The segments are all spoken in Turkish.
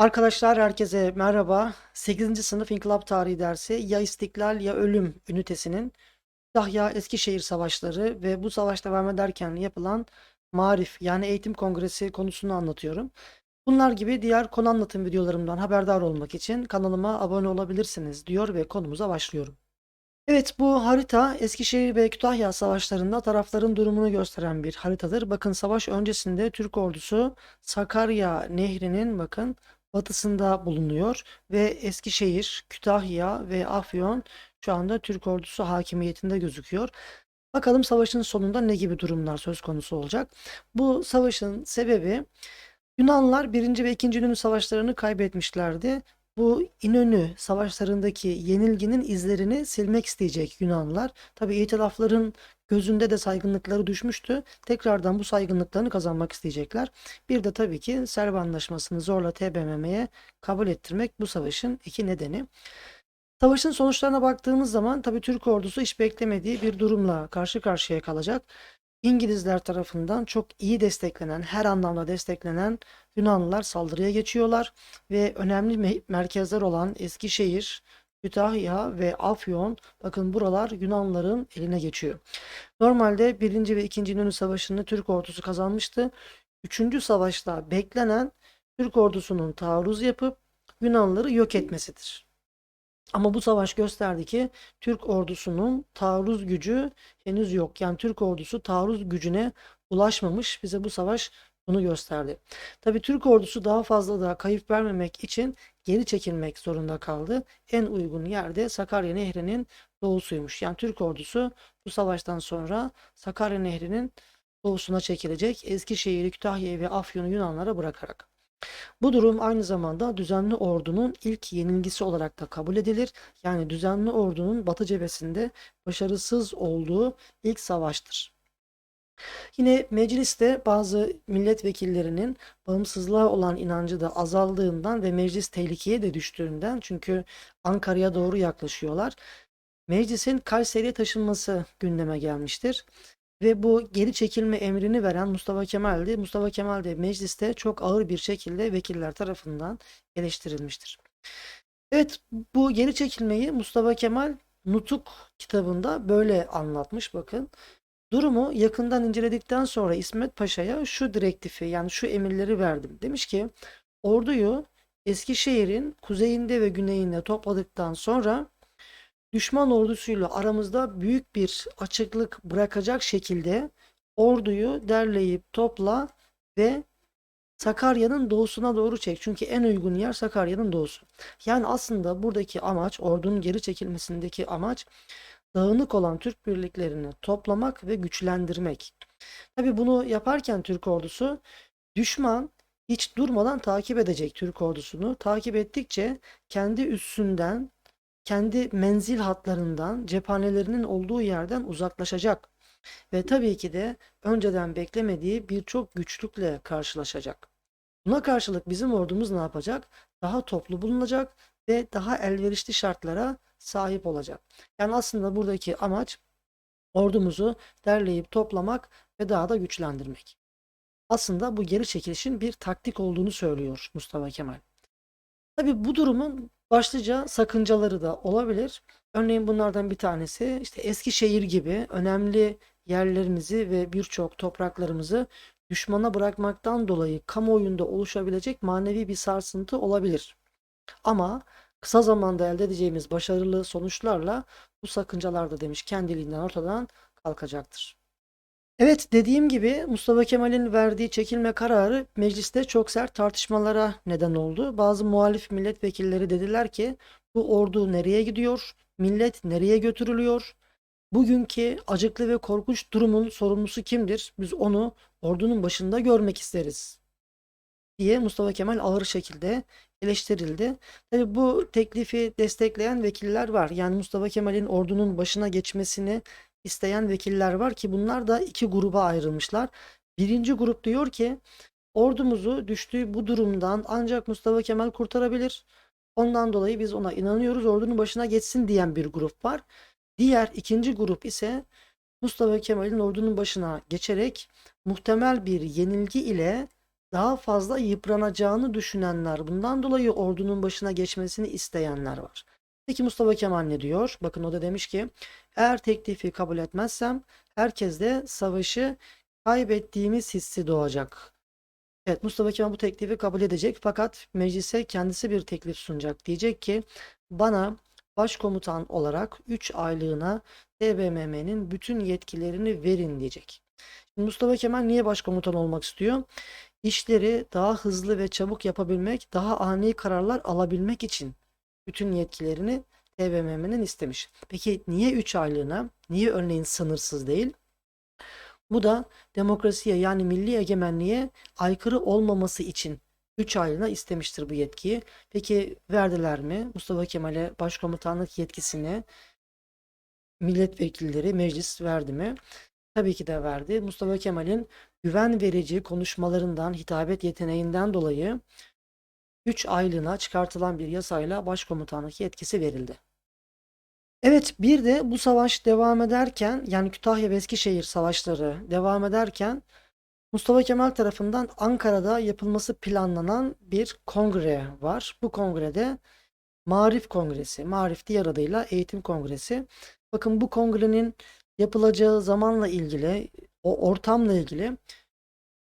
Arkadaşlar herkese merhaba. 8. sınıf İnkılap Tarihi dersi ya İstiklal ya Ölüm ünitesinin Kütahya Eskişehir Savaşları ve bu savaş devam ederken yapılan Marif yani eğitim kongresi konusunu anlatıyorum. Bunlar gibi diğer konu anlatım videolarımdan haberdar olmak için kanalıma abone olabilirsiniz diyor ve konumuza başlıyorum. Evet bu harita Eskişehir ve Kütahya savaşlarında tarafların durumunu gösteren bir haritadır. Bakın savaş öncesinde Türk ordusu Sakarya Nehri'nin bakın batısında bulunuyor ve Eskişehir, Kütahya ve Afyon şu anda Türk ordusu hakimiyetinde gözüküyor. Bakalım savaşın sonunda ne gibi durumlar söz konusu olacak. Bu savaşın sebebi Yunanlılar 1. ve 2. İnönü savaşlarını kaybetmişlerdi. Bu İnönü savaşlarındaki yenilginin izlerini silmek isteyecek Yunanlılar. Tabi itilafların gözünde de saygınlıkları düşmüştü. Tekrardan bu saygınlıklarını kazanmak isteyecekler. Bir de tabii ki Serv Anlaşması'nı zorla TBMM'ye kabul ettirmek bu savaşın iki nedeni. Savaşın sonuçlarına baktığımız zaman tabii Türk ordusu hiç beklemediği bir durumla karşı karşıya kalacak. İngilizler tarafından çok iyi desteklenen, her anlamda desteklenen Yunanlılar saldırıya geçiyorlar ve önemli me- merkezler olan Eskişehir, Kütahya ve Afyon bakın buralar Yunanlıların eline geçiyor. Normalde 1. ve 2. İnönü Savaşı'nı Türk ordusu kazanmıştı. 3. savaşta beklenen Türk ordusunun taarruz yapıp Yunanlıları yok etmesidir. Ama bu savaş gösterdi ki Türk ordusunun taarruz gücü henüz yok. Yani Türk ordusu taarruz gücüne ulaşmamış. Bize bu savaş bunu gösterdi. Tabii Türk ordusu daha fazla da kayıp vermemek için geri çekilmek zorunda kaldı. En uygun yerde Sakarya Nehri'nin doğusuymuş. Yani Türk ordusu bu savaştan sonra Sakarya Nehri'nin doğusuna çekilecek. Eskişehir'i, Kütahya'yı ve Afyon'u Yunanlara bırakarak. Bu durum aynı zamanda düzenli ordunun ilk yenilgisi olarak da kabul edilir. Yani düzenli ordunun Batı cephesinde başarısız olduğu ilk savaştır. Yine mecliste bazı milletvekillerinin bağımsızlığa olan inancı da azaldığından ve meclis tehlikeye de düştüğünden çünkü Ankara'ya doğru yaklaşıyorlar. Meclisin Kayseri'ye taşınması gündeme gelmiştir. Ve bu geri çekilme emrini veren Mustafa Kemal'di. Mustafa Kemal de mecliste çok ağır bir şekilde vekiller tarafından eleştirilmiştir. Evet bu geri çekilmeyi Mustafa Kemal Nutuk kitabında böyle anlatmış bakın. Durumu yakından inceledikten sonra İsmet Paşa'ya şu direktifi yani şu emirleri verdim. Demiş ki orduyu Eskişehir'in kuzeyinde ve güneyinde topladıktan sonra düşman ordusuyla aramızda büyük bir açıklık bırakacak şekilde orduyu derleyip topla ve Sakarya'nın doğusuna doğru çek. Çünkü en uygun yer Sakarya'nın doğusu. Yani aslında buradaki amaç, ordunun geri çekilmesindeki amaç dağınık olan Türk birliklerini toplamak ve güçlendirmek. Tabii bunu yaparken Türk ordusu düşman hiç durmadan takip edecek Türk ordusunu. Takip ettikçe kendi üssünden kendi menzil hatlarından, cephanelerinin olduğu yerden uzaklaşacak ve tabii ki de önceden beklemediği birçok güçlükle karşılaşacak. Buna karşılık bizim ordumuz ne yapacak? Daha toplu bulunacak ve daha elverişli şartlara sahip olacak. Yani aslında buradaki amaç ordumuzu derleyip toplamak ve daha da güçlendirmek. Aslında bu geri çekilişin bir taktik olduğunu söylüyor Mustafa Kemal. Tabii bu durumun başlıca sakıncaları da olabilir. Örneğin bunlardan bir tanesi işte Eskişehir gibi önemli yerlerimizi ve birçok topraklarımızı düşmana bırakmaktan dolayı kamuoyunda oluşabilecek manevi bir sarsıntı olabilir. Ama kısa zamanda elde edeceğimiz başarılı sonuçlarla bu sakıncalar da demiş kendiliğinden ortadan kalkacaktır. Evet dediğim gibi Mustafa Kemal'in verdiği çekilme kararı mecliste çok sert tartışmalara neden oldu. Bazı muhalif milletvekilleri dediler ki bu ordu nereye gidiyor? Millet nereye götürülüyor? Bugünkü acıklı ve korkunç durumun sorumlusu kimdir? Biz onu ordunun başında görmek isteriz diye Mustafa Kemal ağır şekilde eleştirildi. Tabi bu teklifi destekleyen vekiller var. Yani Mustafa Kemal'in ordunun başına geçmesini isteyen vekiller var ki bunlar da iki gruba ayrılmışlar. Birinci grup diyor ki ordumuzu düştüğü bu durumdan ancak Mustafa Kemal kurtarabilir. Ondan dolayı biz ona inanıyoruz ordunun başına geçsin diyen bir grup var. Diğer ikinci grup ise Mustafa Kemal'in ordunun başına geçerek muhtemel bir yenilgi ile daha fazla yıpranacağını düşünenler, bundan dolayı ordunun başına geçmesini isteyenler var. Peki Mustafa Kemal ne diyor? Bakın o da demiş ki eğer teklifi kabul etmezsem herkeste savaşı kaybettiğimiz hissi doğacak. Evet Mustafa Kemal bu teklifi kabul edecek fakat meclise kendisi bir teklif sunacak. Diyecek ki bana başkomutan olarak 3 aylığına TBMM'nin bütün yetkilerini verin diyecek. Mustafa Kemal niye başkomutan olmak istiyor? İşleri daha hızlı ve çabuk yapabilmek, daha ani kararlar alabilmek için bütün yetkilerini TBMM'nin istemiş. Peki niye 3 aylığına? Niye örneğin sınırsız değil? Bu da demokrasiye yani milli egemenliğe aykırı olmaması için 3 aylığına istemiştir bu yetkiyi. Peki verdiler mi? Mustafa Kemal'e başkomutanlık yetkisini milletvekilleri meclis verdi mi? Tabii ki de verdi. Mustafa Kemal'in güven verici konuşmalarından, hitabet yeteneğinden dolayı 3 aylığına çıkartılan bir yasayla başkomutanlık yetkisi verildi. Evet bir de bu savaş devam ederken yani Kütahya ve Eskişehir savaşları devam ederken Mustafa Kemal tarafından Ankara'da yapılması planlanan bir kongre var. Bu kongrede Marif Kongresi, Marif diğer adıyla Eğitim Kongresi. Bakın bu kongrenin yapılacağı zamanla ilgili, o ortamla ilgili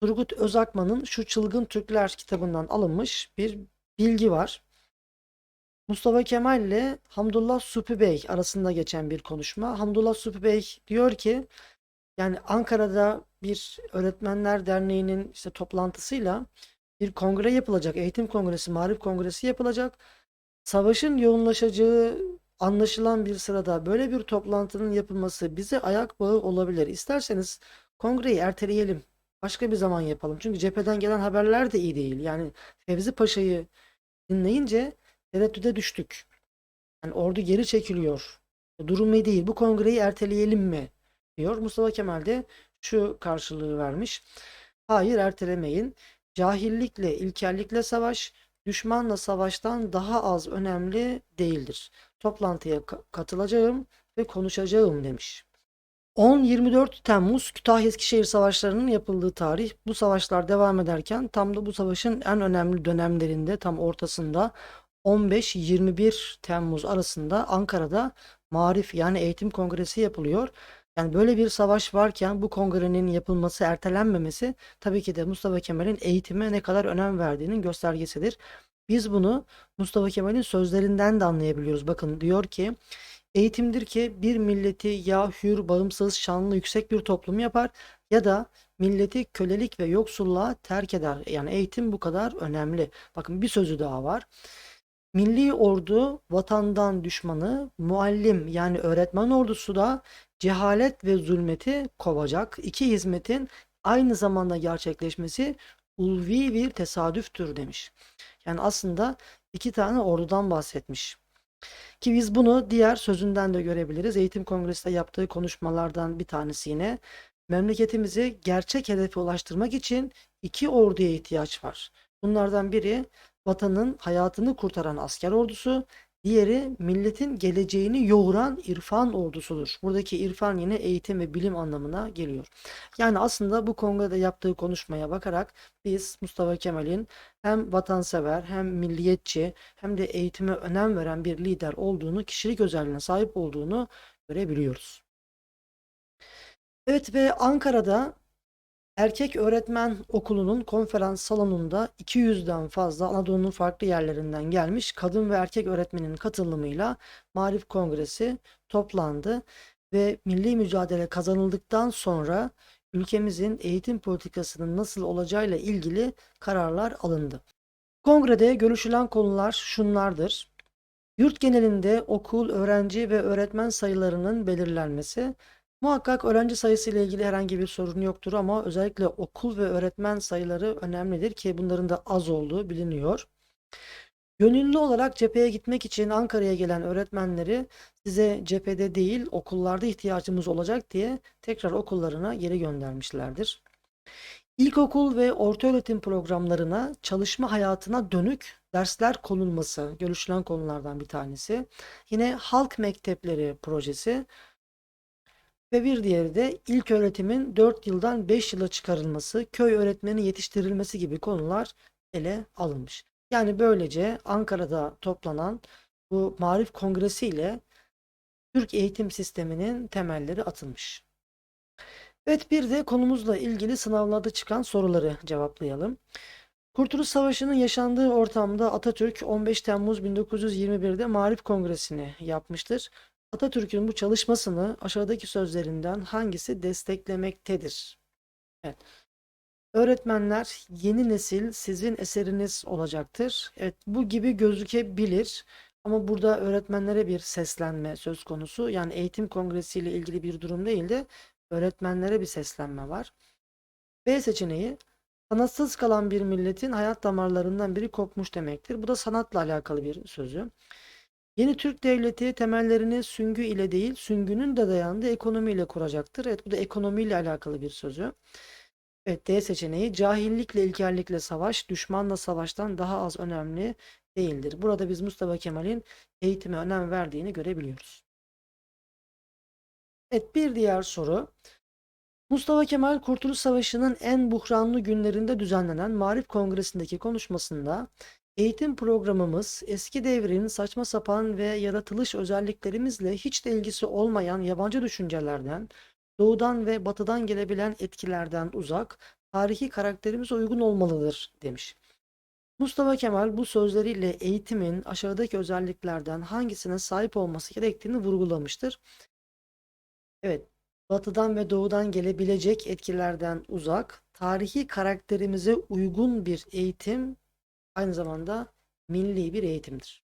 Turgut Özakman'ın şu Çılgın Türkler kitabından alınmış bir bilgi var. Mustafa Kemal ile Hamdullah Supi Bey arasında geçen bir konuşma. Hamdullah Supi Bey diyor ki yani Ankara'da bir öğretmenler derneğinin işte toplantısıyla bir kongre yapılacak. Eğitim kongresi, marif kongresi yapılacak. Savaşın yoğunlaşacağı anlaşılan bir sırada böyle bir toplantının yapılması bize ayak bağı olabilir. İsterseniz kongreyi erteleyelim. Başka bir zaman yapalım. Çünkü cepheden gelen haberler de iyi değil. Yani Fevzi Paşa'yı dinleyince tereddüde düştük. Yani ordu geri çekiliyor. Durum iyi değil. Bu kongreyi erteleyelim mi? diyor. Mustafa Kemal de şu karşılığı vermiş. Hayır ertelemeyin. Cahillikle, ilkellikle savaş, düşmanla savaştan daha az önemli değildir. Toplantıya ka- katılacağım ve konuşacağım demiş. 10-24 Temmuz Kütahya Eskişehir Savaşları'nın yapıldığı tarih. Bu savaşlar devam ederken tam da bu savaşın en önemli dönemlerinde tam ortasında 15-21 Temmuz arasında Ankara'da Marif yani Eğitim Kongresi yapılıyor. Yani böyle bir savaş varken bu kongrenin yapılması, ertelenmemesi tabii ki de Mustafa Kemal'in eğitime ne kadar önem verdiğinin göstergesidir. Biz bunu Mustafa Kemal'in sözlerinden de anlayabiliyoruz. Bakın diyor ki eğitimdir ki bir milleti ya hür, bağımsız, şanlı, yüksek bir toplum yapar ya da milleti kölelik ve yoksulluğa terk eder. Yani eğitim bu kadar önemli. Bakın bir sözü daha var. Milli ordu vatandan düşmanı, muallim yani öğretmen ordusu da cehalet ve zulmeti kovacak. İki hizmetin aynı zamanda gerçekleşmesi ulvi bir tesadüftür demiş. Yani aslında iki tane ordudan bahsetmiş. Ki biz bunu diğer sözünden de görebiliriz. Eğitim Kongresi'nde yaptığı konuşmalardan bir tanesi yine. Memleketimizi gerçek hedefe ulaştırmak için iki orduya ihtiyaç var. Bunlardan biri vatanın hayatını kurtaran asker ordusu, diğeri milletin geleceğini yoğuran irfan ordusudur. Buradaki irfan yine eğitim ve bilim anlamına geliyor. Yani aslında bu kongrede yaptığı konuşmaya bakarak biz Mustafa Kemal'in hem vatansever hem milliyetçi hem de eğitime önem veren bir lider olduğunu, kişilik özelliğine sahip olduğunu görebiliyoruz. Evet ve Ankara'da Erkek Öğretmen Okulu'nun konferans salonunda 200'den fazla Anadolu'nun farklı yerlerinden gelmiş kadın ve erkek öğretmenin katılımıyla Marif Kongresi toplandı ve milli mücadele kazanıldıktan sonra ülkemizin eğitim politikasının nasıl olacağıyla ilgili kararlar alındı. Kongrede görüşülen konular şunlardır. Yurt genelinde okul, öğrenci ve öğretmen sayılarının belirlenmesi, Muhakkak öğrenci sayısı ile ilgili herhangi bir sorun yoktur ama özellikle okul ve öğretmen sayıları önemlidir ki bunların da az olduğu biliniyor. Gönüllü olarak cepheye gitmek için Ankara'ya gelen öğretmenleri size cephede değil okullarda ihtiyacımız olacak diye tekrar okullarına geri göndermişlerdir. İlkokul ve ortaöğretim programlarına çalışma hayatına dönük dersler konulması görüşülen konulardan bir tanesi. Yine halk mektepleri projesi Ve bir diğeri de ilk öğretimin 4 yıldan 5 yıla çıkarılması, köy öğretmeni yetiştirilmesi gibi konular ele alınmış. Yani böylece Ankara'da toplanan bu Marif Kongresi ile Türk eğitim sisteminin temelleri atılmış. Evet bir de konumuzla ilgili sınavlarda çıkan soruları cevaplayalım. Kurtuluş Savaşı'nın yaşandığı ortamda Atatürk 15 Temmuz 1921'de Marif Kongresi'ni yapmıştır. Atatürk'ün bu çalışmasını aşağıdaki sözlerinden hangisi desteklemektedir? Evet. Öğretmenler yeni nesil sizin eseriniz olacaktır. Evet bu gibi gözükebilir. Ama burada öğretmenlere bir seslenme söz konusu. Yani eğitim kongresi ile ilgili bir durum değil de öğretmenlere bir seslenme var. B seçeneği sanatsız kalan bir milletin hayat damarlarından biri kopmuş demektir. Bu da sanatla alakalı bir sözü. Yeni Türk Devleti temellerini süngü ile değil, süngünün de dayandığı ekonomiyle kuracaktır. Evet bu da ekonomiyle alakalı bir sözü. Evet D seçeneği cahillikle ilkellikle savaş, düşmanla savaştan daha az önemli değildir. Burada biz Mustafa Kemal'in eğitime önem verdiğini görebiliyoruz. Evet bir diğer soru. Mustafa Kemal Kurtuluş Savaşı'nın en buhranlı günlerinde düzenlenen Marif Kongresi'ndeki konuşmasında eğitim programımız eski devrin saçma sapan ve yaratılış özelliklerimizle hiç de ilgisi olmayan yabancı düşüncelerden, doğudan ve batıdan gelebilen etkilerden uzak, tarihi karakterimize uygun olmalıdır demiş. Mustafa Kemal bu sözleriyle eğitimin aşağıdaki özelliklerden hangisine sahip olması gerektiğini vurgulamıştır. Evet, batıdan ve doğudan gelebilecek etkilerden uzak, tarihi karakterimize uygun bir eğitim aynı zamanda milli bir eğitimdir.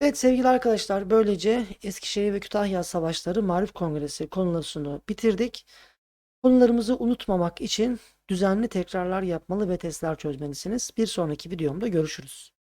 Evet sevgili arkadaşlar böylece Eskişehir ve Kütahya Savaşları Marif Kongresi konusunu bitirdik. Konularımızı unutmamak için düzenli tekrarlar yapmalı ve testler çözmelisiniz. Bir sonraki videomda görüşürüz.